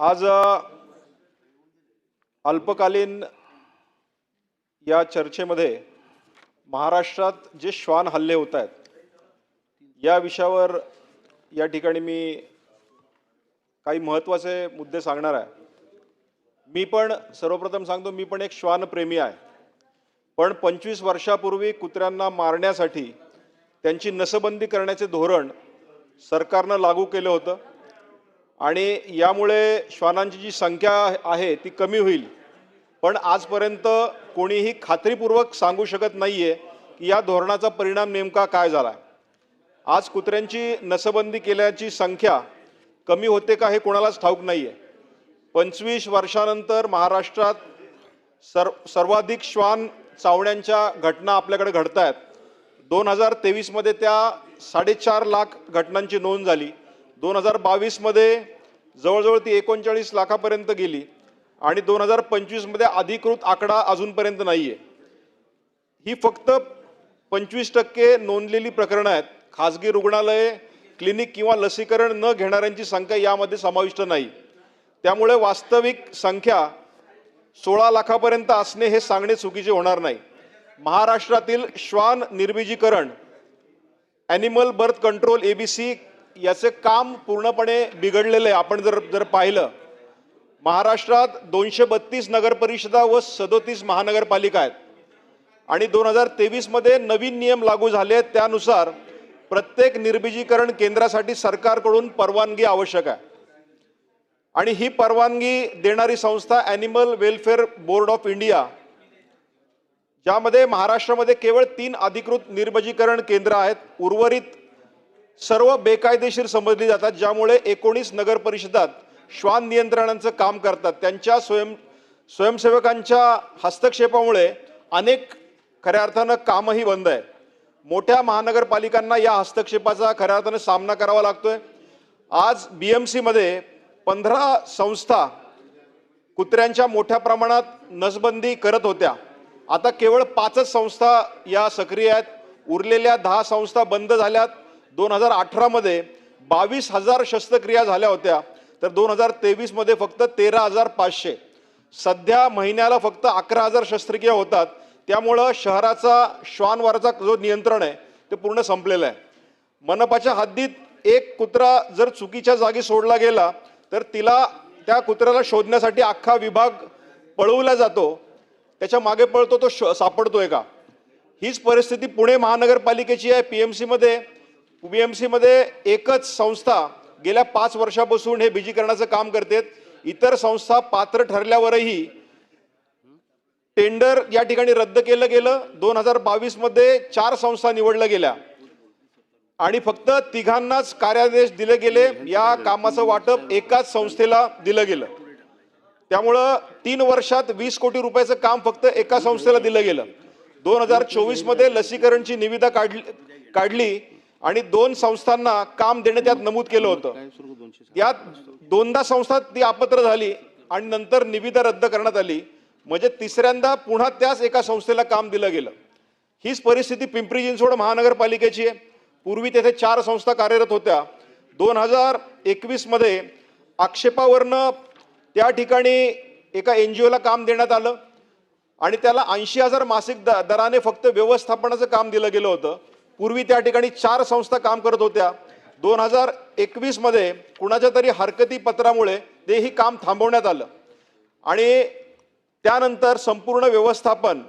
आज अल्पकालीन या चर्चेमध्ये महाराष्ट्रात जे श्वान हल्ले होत आहेत या विषयावर या ठिकाणी मी काही महत्त्वाचे मुद्दे सांगणार आहे. मी पण सर्वप्रथम सांगतो मी पण एक श्वानप्रेमी आहे. पण पंचवीस वर्षापूर्वी कुत्र्यांना मारण्यासाठी त्यांची नसबंदी करण्याचे धोरण सरकारनं लागू केलं होतं. आणि यामुळे श्वानांची जी संख्या आहे ती कमी होईल. पण आजपर्यंत कोणीही खात्रीपूर्वक सांगू शकत नाही आहे की या धोरणाचा परिणाम नेमका काय झाला आज कुत्र्यांची नसबंदी केल्याची संख्या कमी होते का हे कोणालाच ठाऊक नाही आहे पंचवीस वर्षानंतर महाराष्ट्रात सर सर्वाधिक श्वान चावण्यांच्या घटना आपल्याकडे घडत आहेत दोन हजार तेवीसमध्ये त्या साडेचार लाख घटनांची नोंद झाली. दोन हजार बावीसमध्ये जवळजवळ ती एकोणचाळीस लाखापर्यंत गेली आणि दोन हजार पंचवीसमध्ये अधिकृत आकडा अजूनपर्यंत नाही आहे ही फक्त पंचवीस टक्के नोंदलेली प्रकरणं आहेत. खाजगी रुग्णालये क्लिनिक किंवा लसीकरण न घेणाऱ्यांची संख्या यामध्ये समाविष्ट नाही. त्यामुळे वास्तविक संख्या सोळा लाखापर्यंत असणे हे सांगणे चुकीचे होणार नाही. महाराष्ट्रातील श्वान निर्बीजीकरण animal birth control A B C याचे काम पूर्णपणे बिघडलेलं आहे. आपण जर जर पाहिलं महाराष्ट्रात दोनशे बत्तीस नगरपरिषदा व सदोतीस महानगरपालिका आहेत. आणि दोन हजार तेवीसमध्ये नवीन नियम लागू झाले आहेत. त्यानुसार प्रत्येक निर्बिजीकरण केंद्रासाठी सरकारकडून परवानगी आवश्यक आहे. आणि ही परवानगी देणारी संस्था animal welfare board of India ज्यामध्ये महाराष्ट्रामध्ये केवळ तीन अधिकृत निर्बजीकरण केंद्र आहेत. उर्वरित सर्व बेकायदेशीर समजली जातात ज्यामुळे एकोणीस नगर परिषदात श्वान नियंत्रणांचं काम करतात. त्यांच्या स्वयं स्वयंसेवकांच्या हस्तक्षेपामुळे अनेक खऱ्या अर्थानं कामही बंद आहे. मोठ्या महानगरपालिकांना या हस्तक्षेपाचा खऱ्या अर्थानं सामना करावा लागतोय. आज बी एम सीमध्ये पंधरा संस्था कुत्र्यांच्या मोठ्या प्रमाणात नसबंदी करत होत्या. आता केवळ पाचच संस्था या सक्रिय आहेत. उरलेल्या दहा संस्था बंद झाल्यात. दोन हजार अठरामध्ये बावीस हजार शस्त्रक्रिया झाल्या होत्या. तर दोन हजार तेवीसमध्ये फक्त तेरा हजार पाचशे. सध्या महिन्याला फक्त अकरा हजार शस्त्रक्रिया होतात. त्यामुळं शहराचा श्वानवाराचा जो नियंत्रण आहे ते पूर्ण संपलेलं आहे. मनपाच्या हद्दीत एक कुत्रा जर चुकीच्या जागी सोडला गेला तर तिला त्या कुत्र्याला शोधण्यासाठी अख्खा विभाग पळवला जातो. त्याच्यामागे पळतो तो श सापडतोय का? हीच परिस्थिती पुणे महानगरपालिकेची आहे पी एम सीमध्ये पी एम सीमध्ये एकच संस्था गेल्या पाच वर्षापासून हे बीजीकरणाचं काम करते इतर संस्था पात्र ठरल्यावरही टेंडर या ठिकाणी रद्द केलं गेलं. दोन हजार बावीसमध्ये चार संस्था निवडल्या गेल्या. आणि फक्त तिघांनाच कार्यादेश दिले गेले. या कामाचं वाटप एकाच संस्थेला दिलं गेलं. त्यामुळं तीन वर्षात वीस कोटी रुपयाचं काम फक्त एका संस्थेला दिलं गेलं. दोन हजार चोवीसमध्ये लसीकरणची निविदा काढली काढली. आणि दोन संस्थांना काम देण्यात यात नमूद केलं होतं. यात दोनदा संस्था ती अपात्र झाली आणि नंतर निविदा रद्द करण्यात आली. म्हणजे तिसऱ्यांदा पुन्हा त्याच एका संस्थेला काम दिलं गेलं. हीच परिस्थिती पिंपरी चिंचवड महानगरपालिकेची आहे. पूर्वी तेथे चार संस्था कार्यरत होत्या. दोन हजार एकवीसमध्ये आक्षेपावरनं त्या ठिकाणी एका एन जी ओला काम देण्यात आलं. आणि त्याला ऐंशी हजार मासिक द दराने फक्त व्यवस्थापनाचं काम दिलं गेलं होतं. पूर्वी त्या ठिकाणी चार संस्था काम करत होत्या. दोन हजार एकवीसमध्ये कुणाच्या तरी हरकती पत्रामुळे तेही काम थांबवण्यात आलं. आणि त्यानंतर संपूर्ण व्यवस्थापन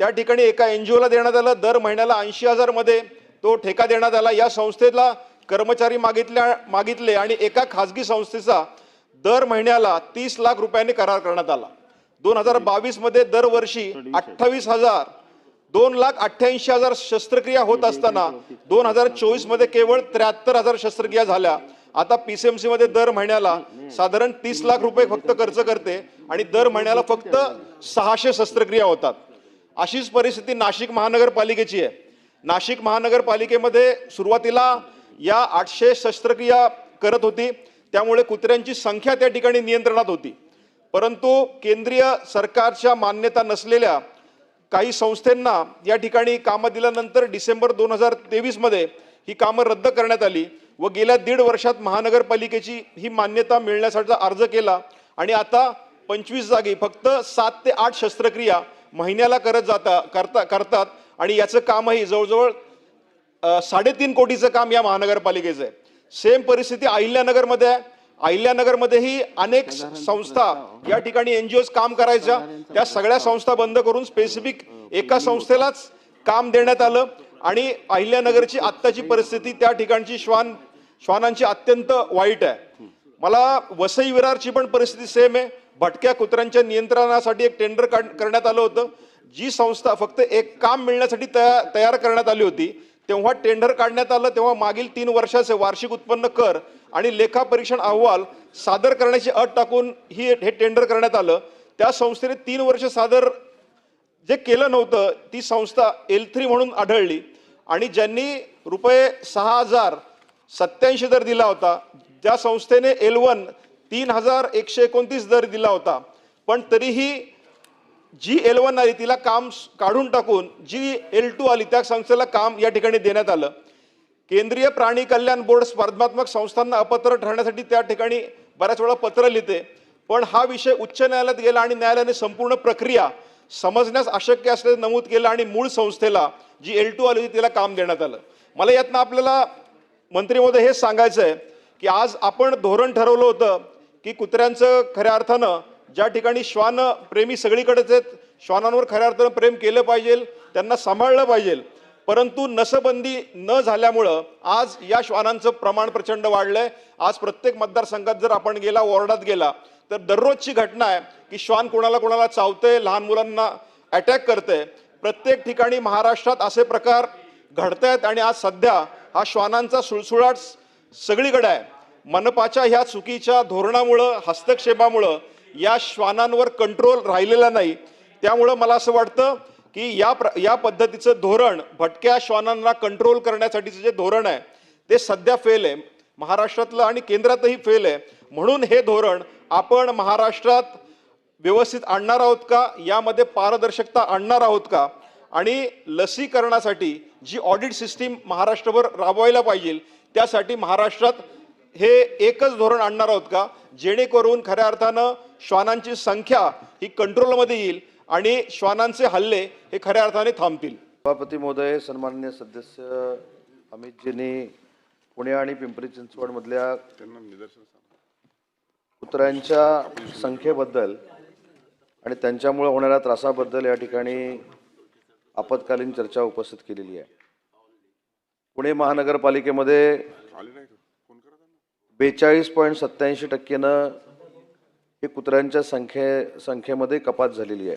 त्या ठिकाणी एका एन जी ओला देण्यात आलं. दर महिन्याला ऐंशी हजारमध्ये तो ठेका देण्यात आला. या संस्थेला कर्मचारी मागितल्या मागितले आणि एका खाजगी संस्थेचा दर महिन्याला तीस लाख रुपयांनी करार करण्यात आला. दोन हजार बावीसमध्ये दरवर्षी अठ्ठावीस हजार दोन लाख अठ्ठ्याऐंशी हजार शस्त्रक्रिया होत असताना दोन हजार चोवीसमध्ये केवळ त्र्याहत्तर हजार शस्त्रक्रिया झाल्या. आता पीसीएमसी मध्ये दर महिन्याला साधारण तीस लाख रुपये फक्त खर्च करते आणि दर महिन्याला फक्त सहाशे शस्त्रक्रिया होतात. अशीच परिस्थिती नाशिक महानगरपालिकेची आहे. नाशिक महानगरपालिकेमध्ये सुरुवातीला या आठशे शस्त्रक्रिया करत होती. त्यामुळे कुत्र्यांची संख्या त्या ठिकाणी नियंत्रणात होती. परंतु केंद्रीय सरकारच्या मान्यता नसलेल्या काही संस्थांना या ठिकाणी कामं दिल्यानंतर डिसेंबर दोन हजार तेवीसमध्ये ही कामं रद्द करण्यात आली व गेल्या दीड वर्षात महानगरपालिकेची ही मान्यता मिळण्यासाठी अर्ज केला आणि आता पंचवीस जागी फक्त सात ते आठ शस्त्रक्रिया महिन्याला करत जाता करता करतात आणि याचं कामही जवळजवळ साडेतीन कोटीचं काम या महानगरपालिकेचं आहे. सेम परिस्थिती अहिल्यानगरमध्ये आहे. अहिल्यानगरमध्येही अनेक संस्था या ठिकाणी एनजीओ काम करायच्या. त्या सगळ्या संस्था बंद करून स्पेसिफिक एका संस्थेलाच काम देण्यात आलं आणि अहिल्यानगरची आत्ताची परिस्थिती त्या ठिकाणची श्वान श्वानांची अत्यंत वाईट आहे. मला वसई विरारची पण परिस्थिती सेम आहे. भटक्या कुत्र्यांच्या नियंत्रणासाठी एक टेंडर करण्यात आलं होतं. जी संस्था फक्त एक काम मिळण्यासाठी तया तयार करण्यात आली होती तेव्हा टेंडर काढण्यात आलं तेव्हा मागील तीन वर्षाचे वार्षिक उत्पन्न कर आणि लेखापरीक्षण अहवाल सादर करण्याची अट टाकून ही हे टेंडर करण्यात आलं. त्या संस्थेने तीन वर्ष सादर जे केलं नव्हतं ती संस्था एल थ्री म्हणून आढळली. आणि ज्यांनी रुपये सहा हजार सत्याऐंशी दर दिला होता ज्या संस्थेने एल वन तीन हजार एकशे एकोणतीस दर दिला होता. पण तरीही जी एल वन आली तिला काम काढून टाकून जी एल टू आली त्या संस्थेला काम या ठिकाणी देण्यात आलं. केंद्रीय प्राणी कल्याण बोर्ड स्पर्धात्मक संस्थांना अपत्र ठरण्यासाठी त्या ठिकाणी बऱ्याच वेळा पत्र लिहिते. पण हा विषय उच्च न्यायालयात गेला आणि न्यायालयाने संपूर्ण प्रक्रिया समजण्यास अशक्य असल्याचं नमूद केलं आणि मूळ संस्थेला जी एल टू आली होती तिला काम देण्यात आलं. मला यातनं आपल्याला मंत्री महोदय हेच सांगायचं आहे की आज आपण धोरण ठरवलं होतं की कुत्र्यांचं खऱ्या अर्थानं ज्या ठिकाणी श्वान प्रेमी सगळीकडेच आहेत श्वानांवर खऱ्या अर्थानं प्रेम केलं पाहिजे त्यांना सांभाळलं पाहिजे. परंतु नसबंदी न झाल्यामुळं आज या श्वानांचं प्रमाण प्रचंड वाढलंय. आज प्रत्येक मतदारसंघात जर आपण गेला वॉर्डात गेला तर दररोजची घटना आहे की श्वान कोणाला कोणाला चावतंय लहान मुलांना अटॅक करतंय. प्रत्येक ठिकाणी महाराष्ट्रात असे प्रकार घडत आहेत आणि आज सध्या हा श्वानांचा सुळसुळाट सगळीकडे आहे. मनपाच्या ह्या चुकीच्या धोरणामुळं हस्तक्षेपामुळं या श्वानांवर कंट्रोल राहिलेला नाही. त्यामुळं मला असं वाटतं की या प्र या पद्धतीचं धोरण भटक्या श्वानांना कंट्रोल करण्यासाठीचं जे धोरण आहे ते सध्या फेल आहे. महाराष्ट्रातलं आणि केंद्रातही फेल आहे. म्हणून हे धोरण आपण महाराष्ट्रात व्यवस्थित आणणार आहोत का? यामध्ये पारदर्शकता आणणार आहोत का? आणि लसीकरणासाठी जी ऑडिट सिस्टीम महाराष्ट्रभर राबवायला पाहिजे त्यासाठी महाराष्ट्रात हे एकच धोरण आणणार आहोत का? जेणेकरून खऱ्या अर्थानं श्वानांची संख्या ही कंट्रोलमध्ये येईल आणि श्वानांचे हल्ले हे खऱ्या अर्थाने थांबतील. सभापती महोदय सन्माननीय सदस्य अमितजींनी पुणे आणि पिंपरी चिंचवडमधल्या कुत्र्यांच्या संख्येबद्दल आणि त्यांच्यामुळे होणाऱ्या त्रासाबद्दल या ठिकाणी आपत्कालीन चर्चा उपस्थित केलेली आहे. पुणे महानगरपालिकेमध्ये बेचाळीस पॉईंट सत्याऐंशी टक्केनं ही कुत्र्यांच्या संख्ये संख्येमध्ये कपात झालेली आहे.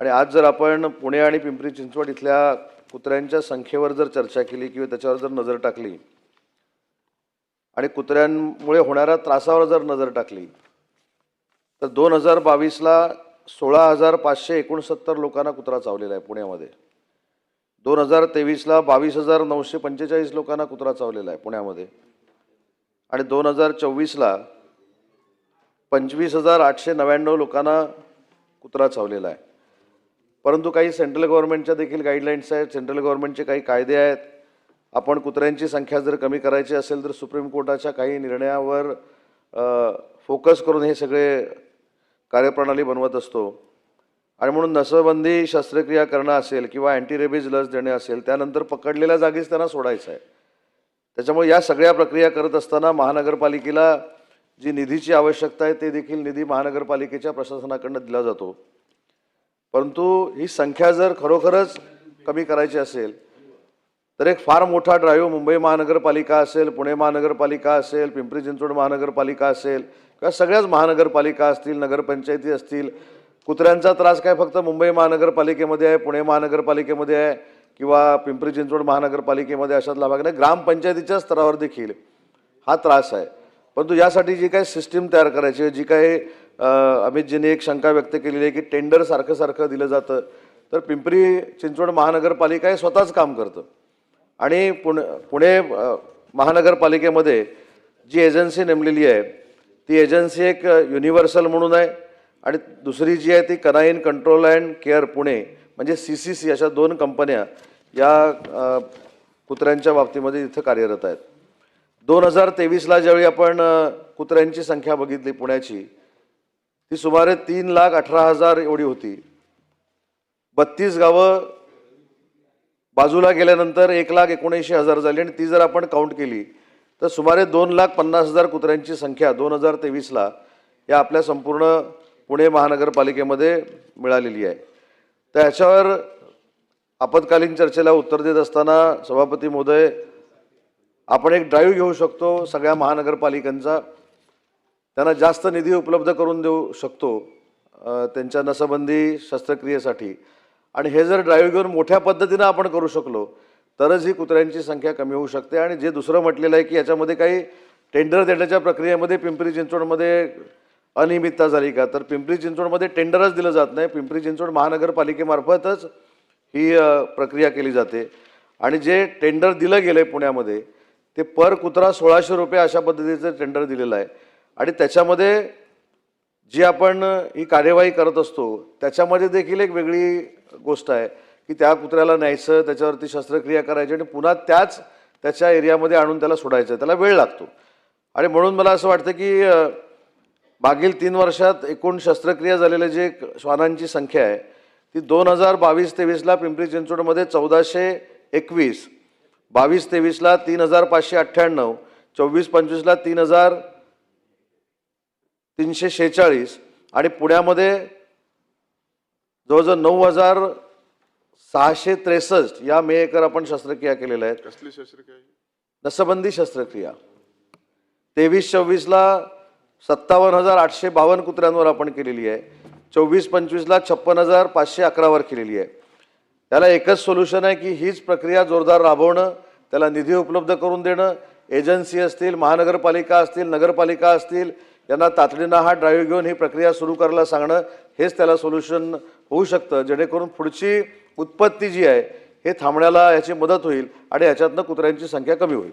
आणि आज जर आपण पुणे आणि पिंपरी चिंचवड इथल्या कुत्र्यांच्या संख्येवर जर चर्चा केली किंवा त्याच्यावर जर नजर टाकली आणि कुत्र्यांमुळे होणाऱ्या त्रासावर जर नजर टाकली तर दोन हजार बावीसला सोळा हजार पाचशे एकोणसत्तर लोकांना कुत्रा चावलेला आहे पुण्यामध्ये. दोन हजार तेवीसला बावीस हजार नऊशे पंचेचाळीस लोकांना कुत्रा चावलेला आहे पुण्यामध्ये. आणि दोन हजार चोवीसला पंचवीस हजार आठशे नव्याण्णव लोकांना कुत्रा चावलेला आहे. परंतु काही सेंट्रल गव्हर्नमेंटच्या देखील गाईडलाईन्स आहेत सेंट्रल गव्हर्नमेंटचे काही कायदे आहेत. आपण कुत्र्यांची संख्या जर कमी करायची असेल तर सुप्रीम कोर्टाच्या काही निर्णयावर फोकस करून हे सगळे कार्यप्रणाली बनवत असतो. आणि म्हणून नसबंदी शस्त्रक्रिया करणं असेल किंवा अँटीरेबीज लस देणे असेल त्यानंतर पकडलेल्या जागीच त्यांना सोडायचं आहे. त्याच्यामुळे या सगळ्या प्रक्रिया करत असताना महानगरपालिकेला जी निधीची आवश्यकता आहे ते देखील निधी महानगरपालिकेच्या प्रशासनाकडनं दिला जातो. परंतु ही संख्या जर खरोखरच कमी करायची असेल तर एक फार मोठा ड्राईव्ह मुंबई महानगरपालिका असेल पुणे महानगरपालिका असेल पिंपरी चिंचवड महानगरपालिका असेल किंवा सगळ्याच महानगरपालिका असतील नगरपंचायती असतील कुत्र्यांचा त्रास काय फक्त मुंबई महानगरपालिकेमध्ये आहे पुणे महानगरपालिकेमध्ये आहे किंवा पिंपरी चिंचवड महानगरपालिकेमध्ये अशातला भाग नाही. ग्रामपंचायतीच्या स्तरावर देखील हा त्रास आहे. परंतु यासाठी जी काही सिस्टीम तयार करायची आहे जी काही अमितजींनी एक शंका व्यक्त केलेली आहे की टेंडर सारखं सारखं दिलं जातं तर पिंपरी चिंचवड महानगरपालिका हे स्वतःच काम करतं. आणि पुणे पुणे महानगरपालिकेमध्ये जी एजन्सी नेमलेली आहे ती एजन्सी एक युनिव्हर्सल म्हणून आहे. आणि दुसरी जी आहे ती canine control and care Pune म्हणजे सी सी सी अशा दोन कंपन्या या कुत्र्यांच्या बाबतीमध्ये इथं कार्यरत आहेत. दोन हजार तेवीसला ज्यावेळी आपण कुत्र्यांची संख्या बघितली पुण्याची ती सुमारे तीन लाख अठरा हजार एवढी होती. बत्तीस गावं बाजूला गेल्यानंतर एक लाख एकोणऐंशी हजार झाली आणि ती जर आपण काउंट केली तर सुमारे दोन लाख पन्नास हजार कुत्र्यांची संख्या दोन हजार तेवीसला या आपल्या संपूर्ण पुणे महानगरपालिकेमध्ये मिळालेली आहे. तर याच्यावर आपत्कालीन चर्चेला उत्तर देत असताना सभापती महोदय आपण एक ड्राईव्ह घेऊ शकतो सगळ्या महानगरपालिकांचा. त्यांना जास्त निधी उपलब्ध करून देऊ शकतो त्यांच्या नसबंदी शस्त्रक्रियेसाठी. आणि हे जर ड्राईव्ह घेऊन मोठ्या पद्धतीनं आपण करू शकलो तरच ही कुत्र्यांची संख्या कमी होऊ शकते. आणि जे दुसरं म्हटलेलं आहे की याच्यामध्ये काही टेंडर देण्याच्या प्रक्रियेमध्ये पिंपरी चिंचवडमध्ये अनियमितता झाली का? तर पिंपरी चिंचवडमध्ये टेंडरच दिलं जात नाही. पिंपरी चिंचवड महानगरपालिकेमार्फतच ही प्रक्रिया केली जाते. आणि जे टेंडर दिलं गेलं आहे पुण्यामध्ये ते पर कुत्रा सोळाशे रुपये अशा पद्धतीचं टेंडर दिलेलं आहे. आणि त्याच्यामध्ये जी आपण ही कार्यवाही करत असतो त्याच्यामध्ये देखील एक वेगळी गोष्ट आहे की त्या कुत्र्याला न्यायचं त्याच्यावरती शस्त्रक्रिया करायची आणि पुन्हा त्याच त्याच्या एरियामध्ये आणून त्याला सोडायचं. त्याला वेळ लागतो. आणि म्हणून मला असं वाटतं की मागील तीन वर्षात एकूण शस्त्रक्रिया झालेल्या जे श्वानांची संख्या आहे ती दोन हजार बावीस तेवीसला पिंपरी चिंचवडमध्ये चौदाशे एकवीस बावीस तेवीसला तीन हजार पाचशे अठ्ठ्याण्णव चोवीस पंचवीसला तीन हजार तीनशे शेहेचाळीस आणि पुण्यामध्ये जवळजवळ नऊ हजार सहाशे त्रेसष्ट या मे एकर आपण शस्त्रक्रिया केलेल्या आहेत. कसली शस्त्रक्रिया नसबंदी शस्त्रक्रिया. तेवीस चोवीसला सत्तावन्न हजार आठशे बावन्न कुत्र्यांवर आपण केलेली आहे. चोवीस पंचवीसला छप्पन हजार पाचशे अकरावर केलेली आहे. त्याला एकच सोल्युशन आहे की हीच प्रक्रिया जोरदार राबवणं त्याला निधी उपलब्ध करून देणं. एजन्सी असतील महानगरपालिका असतील नगरपालिका असतील यांना तातडीनं हा ड्राईव्ह घेऊन ही प्रक्रिया सुरू करायला सांगणं हेच त्याला सोल्युशन होऊ शकतं. जेणेकरून पुढची उत्पत्ती जी आहे हे थांबण्याला याची मदत होईल आणि ह्याच्यातनं कुत्र्यांची संख्या कमी होईल.